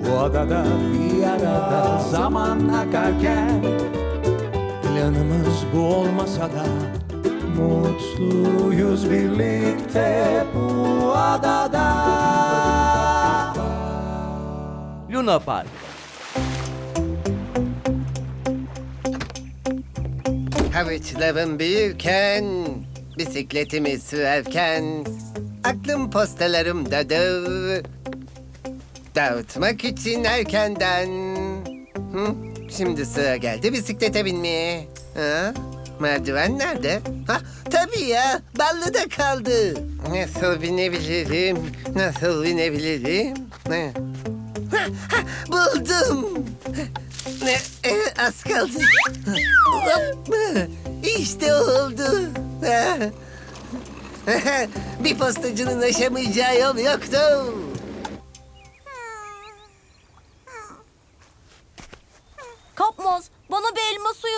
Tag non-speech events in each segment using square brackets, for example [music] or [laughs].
Bu adada bir arada zaman akarken Planımız bu olmasa da Mutluyuz birlikte bu adada Luna Park. Havuçlarım büyürken, bisikletimi sürerken, aklım postalarımdadır. Dağıtmak için erkenden. Hı? Şimdi sıra geldi bisiklete binmeye. Ha? Merdiven nerede? Ha, tabii ya, ballı da kaldı. Nasıl binebilirim? Nasıl binebilirim? Ha. Ha, ha, buldum. Ne, e, az kaldı. Hop, İşte oldu. Ha. [laughs] Bir postacının aşamayacağı yol yoktu. Kapmaz, bana bir elma suyu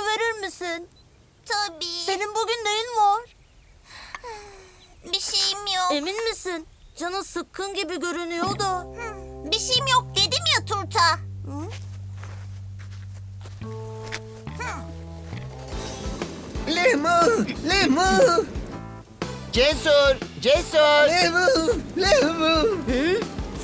misin? Tabii. Senin bugün neyin var? [sighs] Bir şeyim yok. Emin misin? Canın sıkkın gibi görünüyor da. Bir şeyim yok dedim ya Turta. Lemu, lemu, Cesur, cesur. lemu, lemu.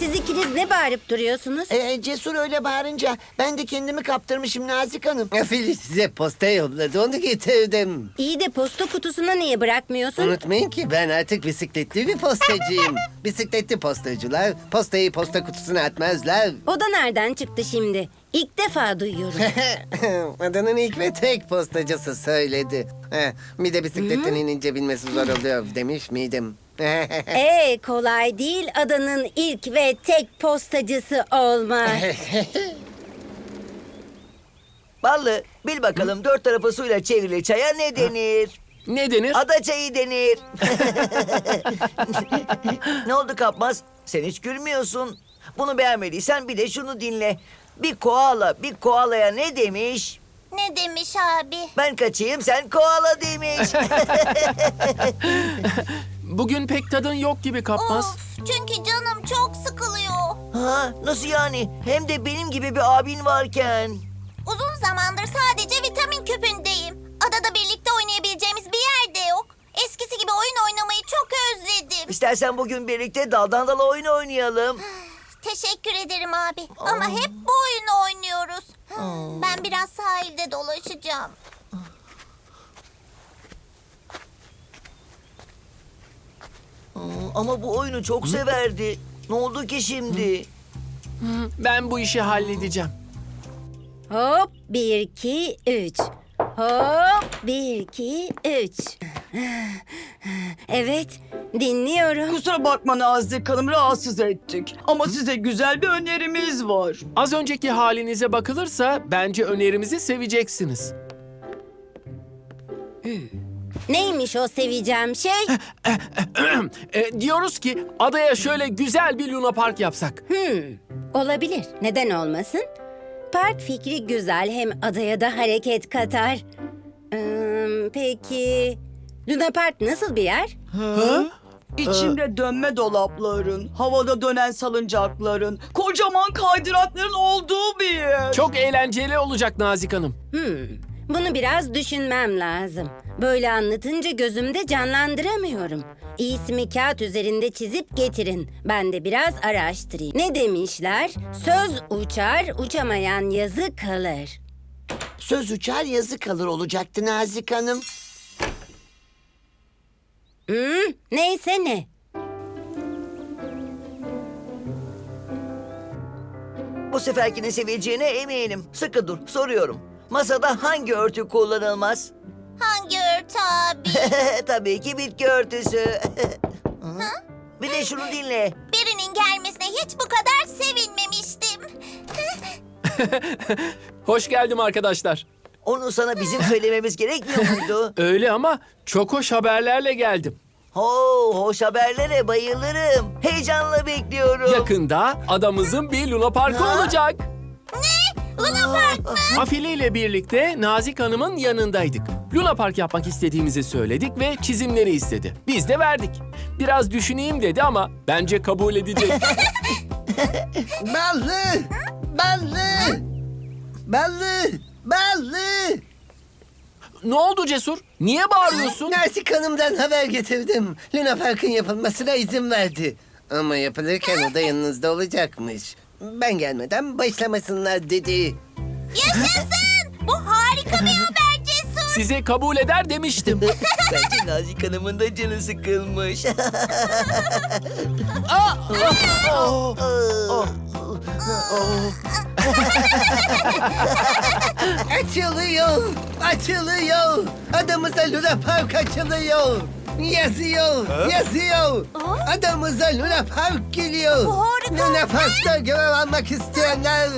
Siz ikiniz ne bağırıp duruyorsunuz? Ee, cesur öyle bağırınca ben de kendimi kaptırmışım Nazik Hanım. Filiz size posta yolladı, onu getirdim. İyi de posta kutusuna niye bırakmıyorsun? Unutmayın ki ben artık bisikletli bir postacıyım. [laughs] Bisikletli postacılar postayı posta kutusuna atmazlar. O da nereden çıktı şimdi? İlk defa duyuyorum. [laughs] Adanın ilk ve tek postacısı söyledi. Heh, Bir de bisikletten inince bilmesi zor oluyor demiş miydim? Ee [laughs] kolay değil adanın ilk ve tek postacısı olmak. [laughs] Ballı, bil bakalım dört tarafı suyla çevrili çaya ne denir? Ne denir? Ada çayı denir. [laughs] ne oldu Kapmaz? Sen hiç gülmüyorsun. Bunu beğenmediysen bir de şunu dinle. Bir koala bir koalaya ne demiş? Ne demiş abi? Ben kaçayım sen koala demiş. Bugün pek tadın yok gibi kapmaz. Of, çünkü canım çok sıkılıyor. ha, nasıl yani? Hem de benim gibi bir abin varken. Uzun zamandır sadece vitamin küpündeyim. Adada birlikte oynayabileceğimiz bir yer de yok. Eskisi gibi oyun oynamayı çok özledim. İstersen bugün birlikte daldan dala oyun oynayalım. [sighs] Teşekkür ederim abi. Ama hep bu oyunu oynuyoruz. Ben biraz sahilde dolaşacağım. Ama bu oyunu çok severdi. Ne oldu ki şimdi? Ben bu işi halledeceğim. Hop bir iki üç. Hop bir iki üç. Evet dinliyorum. Kusura bakma Nazik Hanım rahatsız ettik. Ama size güzel bir önerimiz var. Az önceki halinize bakılırsa bence önerimizi seveceksiniz. Neymiş o seveceğim şey? E, [clears throat] diyoruz ki adaya şöyle güzel bir Luna Park yapsak. Hmm, olabilir. Neden olmasın? Park fikri güzel hem adaya da hareket katar. Ee, peki Luna Park nasıl bir yer? İçinde dönme dolapların, havada dönen salıncakların, kocaman kaydırakların olduğu bir yer. Çok eğlenceli olacak Nazik Hanım. Hmm, bunu biraz düşünmem lazım. Böyle anlatınca gözümde canlandıramıyorum. İsmi kağıt üzerinde çizip getirin. Ben de biraz araştırayım. Ne demişler? Söz uçar, uçamayan yazı kalır. Söz uçar yazı kalır olacaktı Nazik Hanım. Hmm, neyse ne. Bu seferkini seveceğine eminim. Sıkı dur, soruyorum. Masada hangi örtü kullanılmaz? Hangi örtü abi? [laughs] Tabii ki bitki örtüsü. [laughs] Bir de şunu dinle. Birinin gelmesine hiç bu kadar sevinmemiştim. [laughs] Hoş geldim arkadaşlar. Onu sana bizim söylememiz gerekmiyor muydu? Öyle ama çok hoş haberlerle geldim. Ho, hoş haberlere bayılırım. Heyecanla bekliyorum. Yakında adamızın bir Luna Parkı olacak. Luna Park mı? Afili ile birlikte Nazik Hanım'ın yanındaydık. Luna Park yapmak istediğimizi söyledik ve çizimleri istedi. Biz de verdik. Biraz düşüneyim dedi ama bence kabul edecek. [laughs] Ballı! Ballı! Ballı! Ballı! ne oldu Cesur? Niye bağırıyorsun? Nazik Hanım'dan haber getirdim. Luna Park'ın yapılmasına izin verdi. Ama yapılırken o da yanınızda olacakmış. Ben gelmeden başlamasınlar dedi. Yaşasın! Bu harika bir haber Cesur. Size kabul eder demiştim. [laughs] Bence Nazik Hanım'ın da canı sıkılmış. Açılıyor! Açılıyor! Adamıza Luna Park açılıyor! Yazıyor! Yazıyor! Adamıza Luna Park geliyor! Harika. Luna Park'ta görev almak isteyenler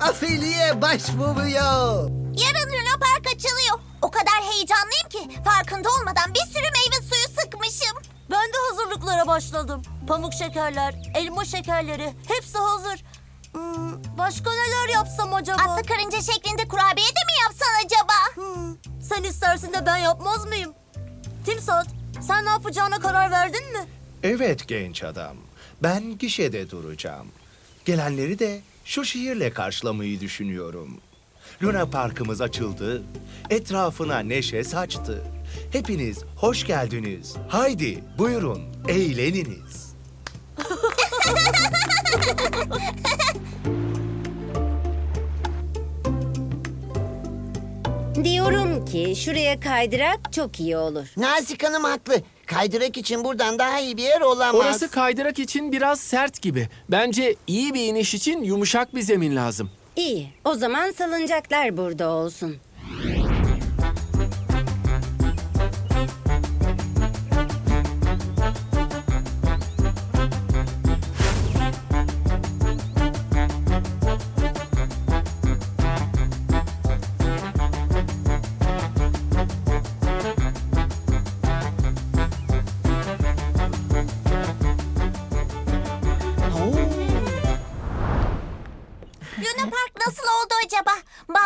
afiliye başvuruyor! Yarın Luna Park açılıyor. O kadar heyecanlıyım ki farkında olmadan bir sürü meyve suyu sıkmışım. Ben de hazırlıklara başladım. Pamuk şekerler, elma şekerleri hepsi hazır. Hmm, başka neler yapsam acaba? Atlı karınca şeklinde kurabiye de mi yapsan acaba? Hmm, sen istersin de ben yapmaz mıyım? Timsat, sen ne yapacağına karar verdin mi? Evet genç adam. Ben gişede duracağım. Gelenleri de şu şiirle karşılamayı düşünüyorum. Luna Parkımız açıldı. Etrafına neşe saçtı. Hepiniz hoş geldiniz. Haydi buyurun eğleniniz. [laughs] Diyorum ki şuraya kaydırak çok iyi olur. Nazik Hanım haklı. Kaydırak için buradan daha iyi bir yer olamaz. Orası kaydırak için biraz sert gibi. Bence iyi bir iniş için yumuşak bir zemin lazım. İyi, o zaman salıncaklar burada olsun.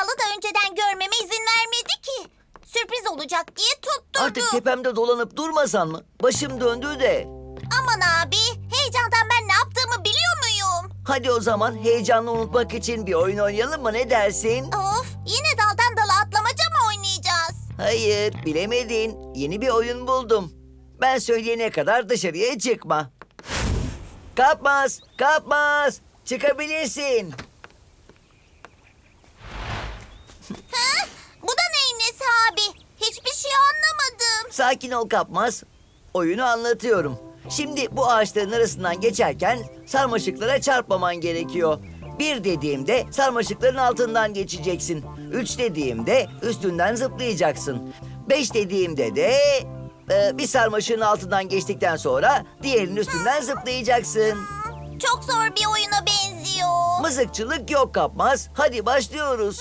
Ballı da önceden görmeme izin vermedi ki. Sürpriz olacak diye tutturdu. Artık tepemde dolanıp durmasan mı? Başım döndü de. Aman abi, heyecandan ben ne yaptığımı biliyor muyum? Hadi o zaman heyecanlı unutmak için bir oyun oynayalım mı ne dersin? Of, yine daldan dala atlamaca mı oynayacağız? Hayır bilemedin. Yeni bir oyun buldum. Ben söyleyene kadar dışarıya çıkma. Kapmaz, kapmaz. Çıkabilirsin. Bu da neyin nesi abi? Hiçbir şey anlamadım. Sakin ol kapmaz. Oyunu anlatıyorum. Şimdi bu ağaçların arasından geçerken sarmaşıklara çarpmaman gerekiyor. Bir dediğimde sarmaşıkların altından geçeceksin. Üç dediğimde üstünden zıplayacaksın. Beş dediğimde de e, bir sarmaşığın altından geçtikten sonra diğerinin üstünden zıplayacaksın. Çok zor bir oyuna benziyor. Mızıkçılık yok kapmaz. Hadi başlıyoruz.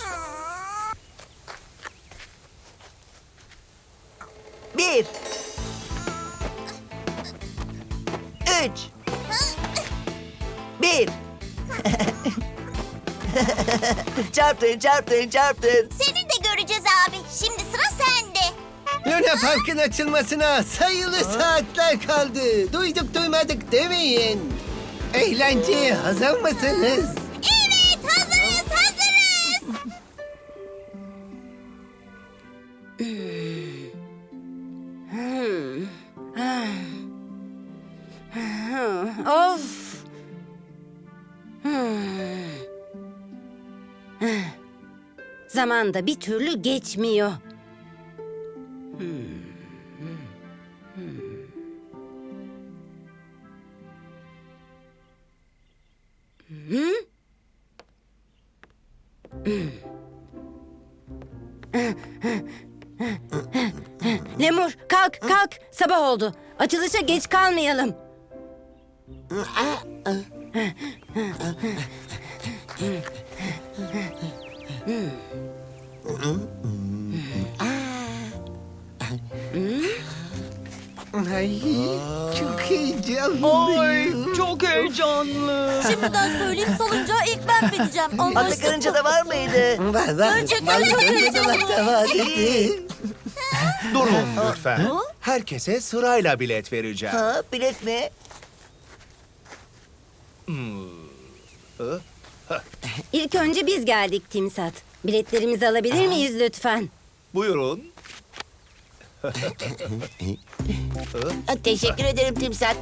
Bir. Üç. Bir. [laughs] çarptın, çarptın, çarptın. Seni de göreceğiz abi. Şimdi sıra sende. Luna Park'ın açılmasına sayılı saatler kaldı. Duyduk duymadık demeyin. Eğlenceye hazır mısınız? Zaman da bir türlü geçmiyor. Lemur kalk kalk sabah oldu. Açılışa geç kalmayalım. Ay, çok heyecanlıyım. Ay çok heyecanlı. Şimdiden söyleyeyim salıncağa ilk ben bineceğim. Atlı Anlaştık karınca mı? da var mıydı? Var var. Gerçekten çok Vallahi heyecanlı. dolapta var dedi. Durun lütfen. Herkese sırayla bilet vereceğim. Ha, bilet mi? İlk önce biz geldik Timsat. Biletlerimizi alabilir miyiz lütfen? Buyurun. Teşekkür ederim Timsat.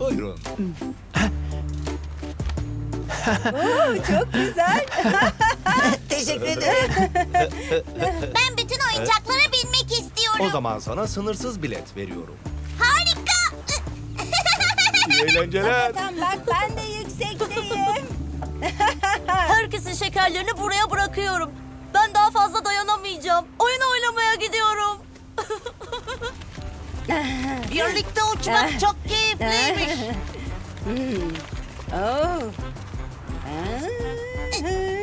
Buyurun. Teşekkür ederim. Ben bütün oyuncaklara binmek istiyorum. O zaman sana sınırsız bilet veriyorum. Harika. İyi eğlenceler. bak ben de yüksekteyim. [laughs] Herkesin şekerlerini buraya bırakıyorum. Ben daha fazla dayanamayacağım. Oyun oynamaya gidiyorum. [laughs] Birlikte uçmak [laughs] çok keyifliymiş. oh.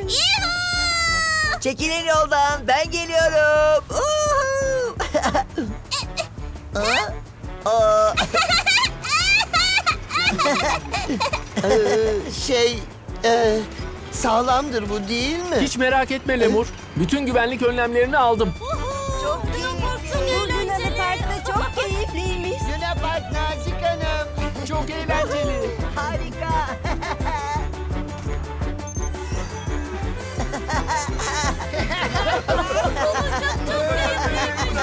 Yuhuu! Çekilin yoldan ben geliyorum. Uhu. Aa, [laughs] Şey, e, sağlamdır bu değil mi? Hiç merak etme Lemur. Bütün güvenlik önlemlerini aldım.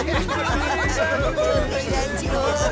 Çok eğlenceli oldu.